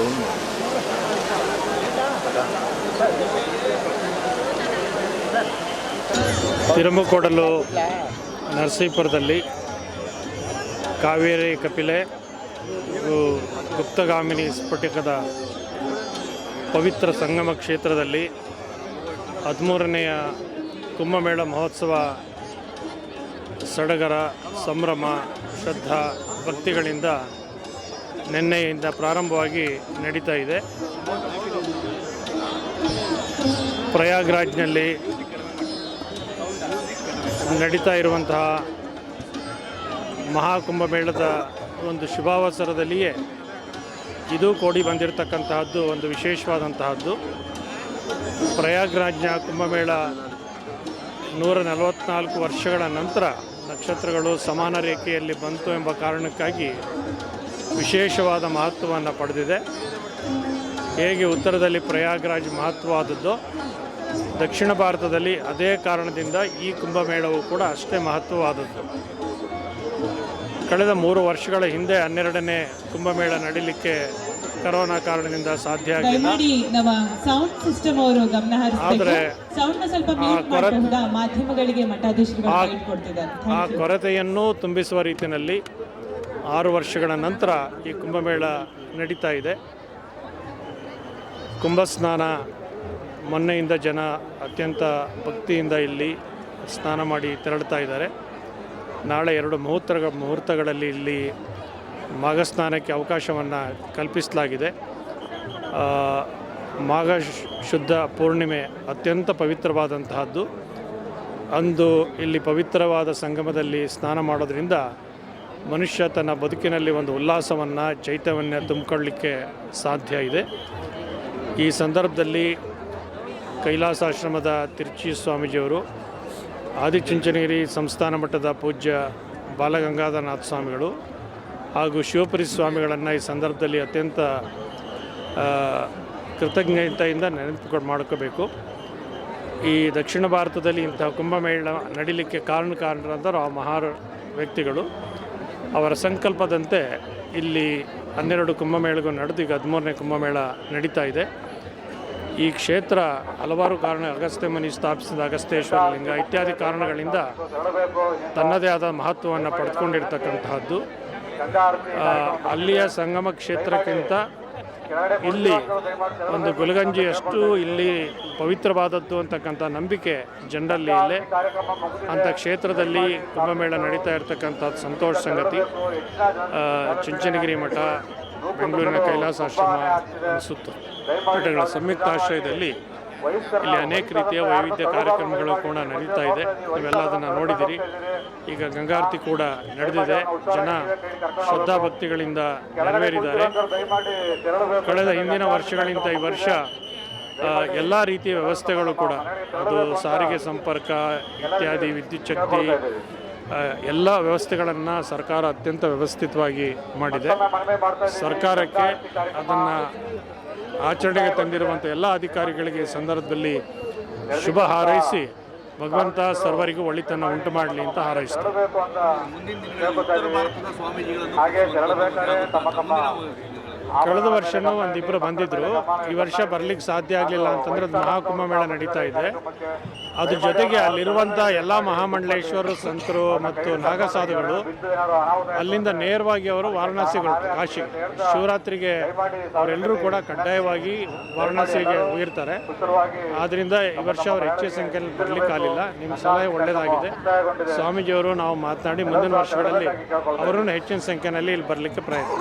Down ತಿರುಮಕೋಡಲು ನರಸೀಪುರದಲ್ಲಿ Kaveri ಕಪಿಲೆ ಗುಪ್ತಗಾಮಿನಿ ಸ್ಫಟಿಕದ ಪವಿತ್ರ ಸಂಗಮ ಕ್ಷೇತ್ರದಲ್ಲಿ ಹದಿಮೂರನೆಯ ಕುಂಭಮೇಳ ಮಹೋತ್ಸವ ಸಡಗರ, ಸಂಭ್ರಮ, ಶ್ರದ್ಧಾ, ಭಕ್ತಿಗಳಿಂದ ನಿನ್ನೆಯಿಂದ ಪ್ರಾರಂಭವಾಗಿ ನಡೀತಾ ಇದೆ. ಪ್ರಯಾಗ್ರಾಜ್ನಲ್ಲಿ ನಡೀತಾ ಇರುವಂತಹ ಮಹಾಕುಂಭಮೇಳದ ಒಂದು ಶುಭಾವಸರದಲ್ಲಿಯೇ ಇದು ಕೋಡಿ ಬಂದಿರತಕ್ಕಂತಹದ್ದು ಒಂದು ವಿಶೇಷವಾದಂತಹದ್ದು. ಪ್ರಯಾಗ್ರಾಜ್ನ ಕುಂಭಮೇಳ ನೂರ ನಲವತ್ತ್ನಾಲ್ಕು ವರ್ಷಗಳ ನಂತರ ನಕ್ಷತ್ರಗಳು ಸಮಾನ ರೇಖೆಯಲ್ಲಿ ಬಂತು ಎಂಬ ಕಾರಣಕ್ಕಾಗಿ ವಿಶೇಷವಾದ ಮಹತ್ವವನ್ನು ಪಡೆದಿದೆ. ಹೇಗೆ ಉತ್ತರದಲ್ಲಿ ಪ್ರಯಾಗ್ರಾಜ್ ಮಹತ್ವವಾದದ್ದು ದಕ್ಷಿಣ ಭಾರತದಲ್ಲಿ ಅದೇ ಕಾರಣದಿಂದ ಈ ಕುಂಭಮೇಳವು ಕೂಡ ಅಷ್ಟೇ ಮಹತ್ವವಾದದ್ದು. ಕಳೆದ ಮೂರು ವರ್ಷಗಳ ಹಿಂದೆ ಹನ್ನೆರಡನೇ ಕುಂಭಮೇಳ ನಡೀಲಿಕ್ಕೆ ಕರೋನಾ ಕಾರಣದಿಂದ ಸಾಧ್ಯ ಆಗಿಲ್ಲ. ಆದರೆ ಆ ಕೊರತೆಯನ್ನು ತುಂಬಿಸುವ ರೀತಿಯಲ್ಲಿ ಆರು ವರ್ಷಗಳ ನಂತರ ಈ ಕುಂಭಮೇಳ ನಡೀತಾ ಇದೆ. ಕುಂಭ ಸ್ನಾನ ಮೊನ್ನೆಯಿಂದ ಜನ ಅತ್ಯಂತ ಭಕ್ತಿಯಿಂದ ಇಲ್ಲಿ ಸ್ನಾನ ಮಾಡಿ ತೆರಳುತ್ತಾ ಇದ್ದಾರೆ. ನಾಳೆ ಎರಡು ಮುಹೂರ್ತ ಮುಹೂರ್ತಗಳಲ್ಲಿ ಇಲ್ಲಿ ಮಾಘಸ್ನಾನಕ್ಕೆ ಅವಕಾಶವನ್ನು ಕಲ್ಪಿಸಲಾಗಿದೆ. ಮಾಘ ಶುದ್ಧ ಪೂರ್ಣಿಮೆ ಅತ್ಯಂತ ಪವಿತ್ರವಾದಂತಹದ್ದು. ಅಂದು ಇಲ್ಲಿ ಪವಿತ್ರವಾದ ಸಂಗಮದಲ್ಲಿ ಸ್ನಾನ ಮಾಡೋದ್ರಿಂದ ಮನುಷ್ಯ ತನ್ನ ಬದುಕಿನಲ್ಲಿ ಒಂದು ಉಲ್ಲಾಸವನ್ನು ಚೈತನ್ಯ ತುಂಬಿಕೊಳ್ಳಲಿಕ್ಕೆ ಸಾಧ್ಯ ಇದೆ. ಈ ಸಂದರ್ಭದಲ್ಲಿ ಕೈಲಾಸಾಶ್ರಮದ ತಿರುಚಿ ಸ್ವಾಮೀಜಿಯವರು, ಆದಿಚುಂಚನಗಿರಿ ಸಂಸ್ಥಾನ ಮಟ್ಟದ ಪೂಜ್ಯ ಬಾಲಗಂಗಾಧರನಾಥ ಸ್ವಾಮಿಗಳು ಹಾಗೂ ಶಿವಪುರಿ ಸ್ವಾಮಿಗಳನ್ನು ಈ ಸಂದರ್ಭದಲ್ಲಿ ಅತ್ಯಂತ ಕೃತಜ್ಞತೆಯಿಂದ ನೆನಪು ಮಾಡ್ಕೋಬೇಕು. ಈ ದಕ್ಷಿಣ ಭಾರತದಲ್ಲಿ ಇಂತಹ ಕುಂಭಮೇಳ ನಡೀಲಿಕ್ಕೆ ಕಾರಣ ಕಾರಣರಾದರೂ ಆ ಮಹಾನ್ ವ್ಯಕ್ತಿಗಳು. ಅವರ ಸಂಕಲ್ಪದಂತೆ ಇಲ್ಲಿ ಹನ್ನೆರಡು ಕುಂಭಮೇಳಗಳು ನಡೆದು ಈಗ ಹದಿಮೂರನೇ ಕುಂಭಮೇಳ ನಡೀತಾ ಇದೆ. ಈ ಕ್ಷೇತ್ರ ಹಲವಾರು ಕಾರಣ ಅಗಸ್ತ್ಯ ಮನಿ ಸ್ಥಾಪಿಸಿದ ಅಗಸ್ತ್ಯೇಶ್ವರ ಲಿಂಗ ಇತ್ಯಾದಿ ಕಾರಣಗಳಿಂದ ತನ್ನದೇ ಆದ ಮಹತ್ವವನ್ನು ಪಡೆದುಕೊಂಡಿರ್ತಕ್ಕಂತಹದ್ದು. ಅಲ್ಲಿಯ ಸಂಗಮ ಕ್ಷೇತ್ರಕ್ಕಿಂತ ಇಲ್ಲಿ ಒಂದು ಗುಲಗಂಜಿಯಷ್ಟು ಇಲ್ಲಿ ಪವಿತ್ರವಾದದ್ದು ಅಂತಕ್ಕಂಥ ನಂಬಿಕೆ ಜನರಲ್ಲಿ ಇದೆ ಅಂಥ ಕ್ಷೇತ್ರದಲ್ಲಿ ಕುಂಭಮೇಳ ನಡೀತಾ ಇರತಕ್ಕಂಥದ್ದು ಸಂತೋಷ ಸಂಗತಿ. ಚುಂಚನಗಿರಿ ಮಠ ಬೆಂಗಳೂರಿನ ಕೈಲಾಸಾಶ್ರಮ ಸುತ್ತ. ಮಠಗಳ ಸಂಯುಕ್ತಾಶ್ರಯದಲ್ಲಿ ಇಲ್ಲಿ ಅನೇಕ ರೀತಿಯ ವೈವಿಧ್ಯ ಕಾರ್ಯಕ್ರಮಗಳು ಕೂಡ ನಡೀತಾ ಇದೆ. ನೀವೆಲ್ಲ ಅದನ್ನು ನೋಡಿದ್ದೀರಿ ಈಗ ಗಂಗಾರತಿ ಕೂಡ ನಡೆದಿದೆ. ಜನ ಶ್ರದ್ಧಾಭಕ್ತಿಗಳಿಂದ ನೆರವೇರಿದ್ದಾರೆ. ಕಳೆದ ಹಿಂದಿನ ವರ್ಷಗಳಿಂದ ಈ ವರ್ಷ ಎಲ್ಲ ರೀತಿಯ ವ್ಯವಸ್ಥೆಗಳು ಕೂಡ. ಅದು ಸಾರಿಗೆ ಸಂಪರ್ಕ ಇತ್ಯಾದಿ ಆ, ಎಲ್ಲ ವ್ಯವಸ್ಥೆಗಳನ್ನು ಸರ್ಕಾರ ಅತ್ಯಂತ ವ್ಯವಸ್ಥಿತವಾಗಿ ಮಾಡಿದೆ. ಸರ್ಕಾರಕ್ಕೆ ಅದನ್ನು ಆಚರಣೆಗೆ ತಂದಿರುವಂಥ ಎಲ್ಲ ಅಧಿಕಾರಿಗಳಿಗೆ ಈ ಸಂದರ್ಭದಲ್ಲಿ ಶುಭ ಹಾರೈಸಿ ಭಗವಂತ ಸರ್ವರಿಗೂ ಒಳಿತನ್ನು ಉಂಟು ಮಾಡಲಿ ಅಂತ ಹಾರೈಸ್ತಾರೆ. ಕಳೆದ ವರ್ಷನೂ ಒಂದಿಬ್ಬರು ಬಂದಿದ್ದರು ಈ ವರ್ಷ ಬರ್ಲಿಕ್ಕೆ ಸಾಧ್ಯ ಆಗಲಿಲ್ಲ ಅಂತಂದ್ರೆ ಅದು ಮಹಾಕುಂಭ ಮೇಳ ನಡೀತಾ ಇದೆ. ಅದ್ರ ಜೊತೆಗೆ ಅಲ್ಲಿರುವಂಥ ಎಲ್ಲ ಮಹಾಮಂಡಲೇಶ್ವರರು ಸಂತರು ಮತ್ತು ನಾಗಸಾಧುಗಳು, ಅಲ್ಲಿಂದ ನೇರವಾಗಿ ಅವರು ವಾರಣಾಸಿಗಳು ಕಾಶಿ. ಶಿವರಾತ್ರಿಗೆ ಅವರೆಲ್ಲರೂ ಕೂಡ ಕಡ್ಡಾಯವಾಗಿ ವಾರಣಾಸಿಗೆ ಹೋಗಿರ್ತಾರೆ. ಆದ್ದರಿಂದ ಈ ವರ್ಷ ಅವರು ಹೆಚ್ಚಿನ ಸಂಖ್ಯೆಯಲ್ಲಿ ಬರಲಿಕ್ಕಾಗಲಿಲ್ಲ ನಿಮ್ಮ ಸಲಹೆ ಒಳ್ಳೆಯದಾಗಿದೆ ಸ್ವಾಮೀಜಿಯವರು ನಾವು ಮಾತನಾಡಿ ಮುಂದಿನ ವರ್ಷಗಳಲ್ಲಿ ಅವರನ್ನು ಹೆಚ್ಚಿನ ಸಂಖ್ಯೆಯಲ್ಲಿ ಇಲ್ಲಿ ಬರಲಿಕ್ಕೆ ಪ್ರಯತ್ನ